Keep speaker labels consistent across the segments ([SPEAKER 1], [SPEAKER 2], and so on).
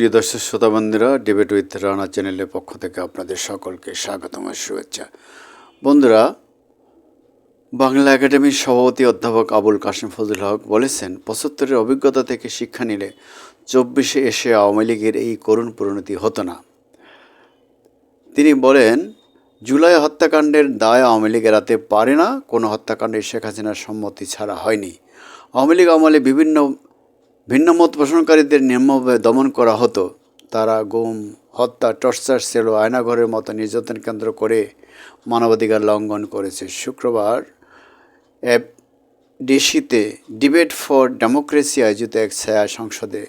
[SPEAKER 1] প্রিয় দর্শক শ্রোতাবন্ধুরা debate with Rana চ্যানেলের পক্ষ থেকে আপনাদের সকলকে স্বাগতম ও শুভেচ্ছা। বন্ধুরা, বাংলা একাডেমির সভাপতি অধ্যাপক আবুল কাশিম ফজল হক বলেছেন, পঁচাত্তরের অভিজ্ঞতা থেকে শিক্ষা নিলে চব্বিশে এসে আওয়ামী লীগের এই করুণ পরিণতি হতো না। তিনি বলেন, জুলাই হত্যাকাণ্ডের দায় আওয়ামী লীগ এড়াতে পারে না, কোনো হত্যাকাণ্ডে শেখ হাসিনার সম্মতি ছাড়া হয়নি। আওয়ামী লীগ আমলে বিভিন্ন ভিন্নমত পোষণকারীদের নির্মমভাবে দমন করা হতো। তারা গুম, হত্যা, টর্চার সেল আয়নাঘরের মতো নির্যাতন কেন্দ্র করে মানবাধিকার লঙ্ঘন করেছে। শুক্রবার অ্যাপ ডিসিতে ডিবেট ফর ডেমোক্রেসি আয়োজিত এক ছায়া সংসদে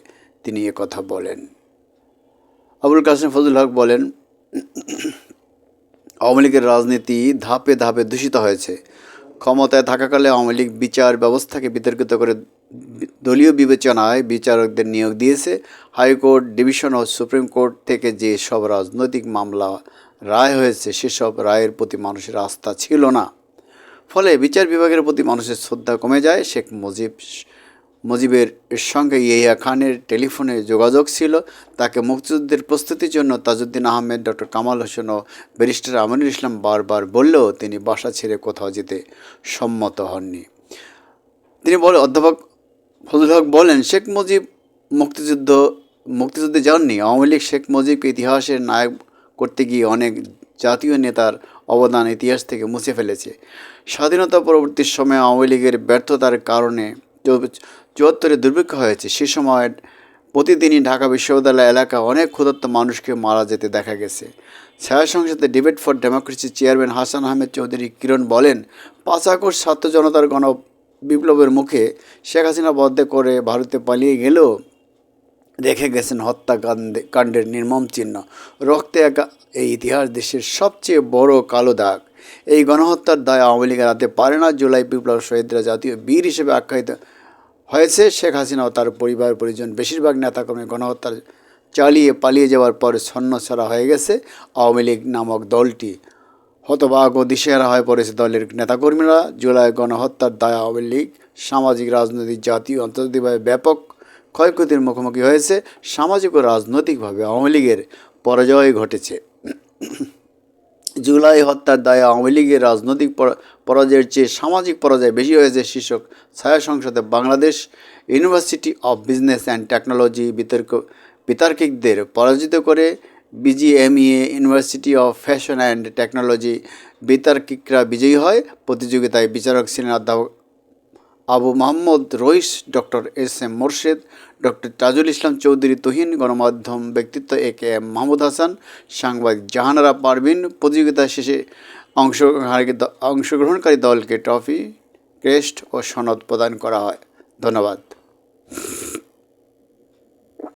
[SPEAKER 1] তিনি কথা বলেন। আবুল কাসিম ফজল হক বলেন, আওয়ামী লীগের রাজনীতি ধাপে ধাপে দূষিত হয়েছে। ক্ষমতায় থাকাকালে আওয়ামী লীগ বিচার ব্যবস্থাকে বিতর্কিত করে দলীয় বিবেচনায় বিচারকদের নিয়োগ দিয়েছে। হাইকোর্ট, ডিভিশন ও সুপ্রিম কোর্ট থেকে যে সব রাজনৈতিক মামলা রায় হয়েছে, সেসব রায়ের প্রতি মানুষের আস্থা ছিল না। ফলে বিচার বিভাগের প্রতি মানুষের শ্রদ্ধা কমে যায়। শেখ মুজিব মুজিবের সঙ্গে ইয়াহিয়া খানের টেলিফোনে যোগাযোগ ছিল। তাকে মুক্তিযুদ্ধের প্রস্তুতির জন্য তাজউদ্দিন আহমেদ, ডক্টর কামাল হোসেন ও ব্যারিস্টার আমিনুল ইসলাম বারবার বললেও তিনি বাসা ছেড়ে কোথাও যেতে সম্মত হননি। তিনি বলে, অধ্যাপক ফজল হক বলেন, শেখ মুজিব মুক্তিযুদ্ধ, মুক্তিযুদ্ধে যাননি। আওয়ামী লীগ শেখ মুজিবকে ইতিহাসের নায়ক করতে গিয়ে অনেক জাতীয় নেতার অবদান ইতিহাস থেকে মুছে ফেলেছে। স্বাধীনতা পরবর্তী সময়ে আওয়ামী লীগের ব্যর্থতার কারণে চুয়াত্তরে দুর্ভিক্ষ হয়েছে। সে সময় প্রতিদিনই ঢাকা বিশ্ববিদ্যালয় এলাকা অনেক ক্ষুধার্ত মানুষকে মারা যেতে দেখা গেছে। ছায়া সংসদে debate for democracy chairman Hasan Ahmed Chowdhury Kiron বলেন, পাঁচ আগস্ট ছাত্র জনতার গণ বিপ্লবের মুখে শেখ হাসিনা বদ্ধ করে ভারতে পালিয়ে গেলেও রেখে গেছেন হত্যাকাণ্ডে, কাণ্ডের নির্মম চিহ্ন। রক্তে একা এই ইতিহাস দেশের সবচেয়ে বড় কালো দাগ। এই গণহত্যার দায় আওয়ামী লীগ এড়াতে পারে না। জুলাই বিপ্লব শহীদরা জাতীয় বীর হিসেবে আখ্যায়িত হয়েছে। শেখ হাসিনা ও তার পরিবার পরিজন বেশিরভাগ নেতাকর্মী গণহত্যার চালিয়ে পালিয়ে যাওয়ার পর ছন্ন ছাড়া হয়ে গেছে। আওয়ামী লীগ নামক দলটি হতবাক ও দিশেহারা হয়ে পড়েছে দলের নেতাকর্মীরা। জুলাই গণহত্যার দায় আওয়ামী লীগ, সামাজিক রাজনৈতিক, জাতীয়, আন্তর্জাতিকভাবে ব্যাপক ক্ষয়ক্ষতির মুখোমুখি হয়েছে। সামাজিক ও রাজনৈতিকভাবে আওয়ামী লীগের পরাজয় ঘটেছে। জুলাই হত্যার দায়ে আওয়ামী লীগের রাজনৈতিক পরা- পরাজয়ের চেয়ে সামাজিক পরাজয় বেশি হয়েছে শীর্ষক ছায়া সংসদে Bangladesh university of business and technology বিতর্ক, বিতার্কিকদের পরাজিত করে BGMEA, university of fashion and technology বিতার্কিকরা বিজয়ী হয়। প্রতিযোগিতায় বিচারক ছিলেন অধ্যাপক Abu Mohammad Rais, doctor S M Morshed, doctor Tajul Islam Chowdhury Tuhin, গণমাধ্যম ব্যক্তিত্ব A K M Mahmud Hasan, সাংবাদিক জাহানারা পারভিন, প্রতিযোগিতা শেষে অংশগ্রহণকারী অংশগ্রহণকারী দলকে ট্রফি, ক্রেস্ট ও সনদ প্রদান করা হয়। ধন্যবাদ।